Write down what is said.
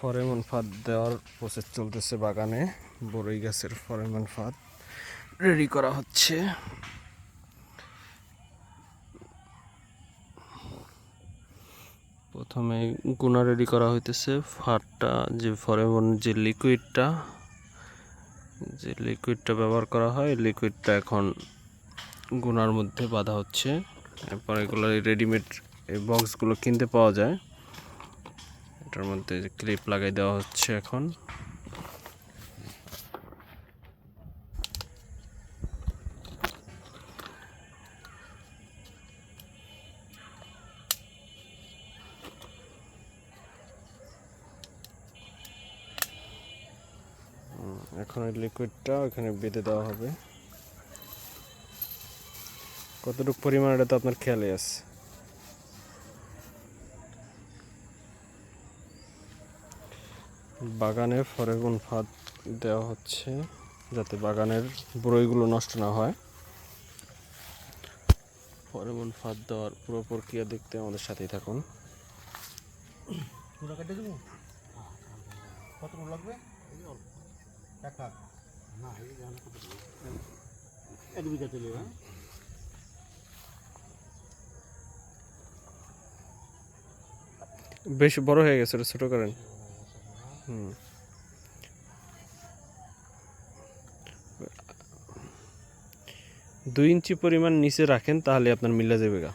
ফরেমন ফাঁদ দেওয়ার প্রসেস চলতেছে বাগানে। বড়ই গাছের ফরেমন ফাঁদ রেডি করা হচ্ছে। প্রথমে গুণা রেডি করা হইতেছে। ফাঁদটা, যে ফরেমন, যে লিকুইডটা যে লিকুইডটা ব্যবহার করা হয় লিকুইডটা এখন গুনার মধ্যে বাঁধা হচ্ছে। এরপর এগুলো রেডিমেড এই বক্সগুলো কিনতে পাওয়া যায়। এটার মধ্যে ক্লিপ লাগাই দেওয়া হচ্ছে এখন। এখন এই লিকুইডটা ওখানে বেঁধে দেওয়া হবে। কতটুকু পরিমাণ, এটা তো আপনার খেয়ালে আছে। বাগানে ফরেগুন ফাঁদ দেওয়া হচ্ছে যাতে বাগানের বড়ইগুলো নষ্ট না হয়। ফরেগুন ফাঁদ দেওয়ার পুরো প্রক্রিয়া দেখতে আমাদের সাথেই থাকুন। লাগবে? না এক বিঘা চলে হ্যাঁ? বেশ বড় হয়ে গেছে ওটা ছোট করেন। দুই ইঞ্চি পরিমাণ নিচে রাখেন তাহলে আপনার মিলে যাবে গা।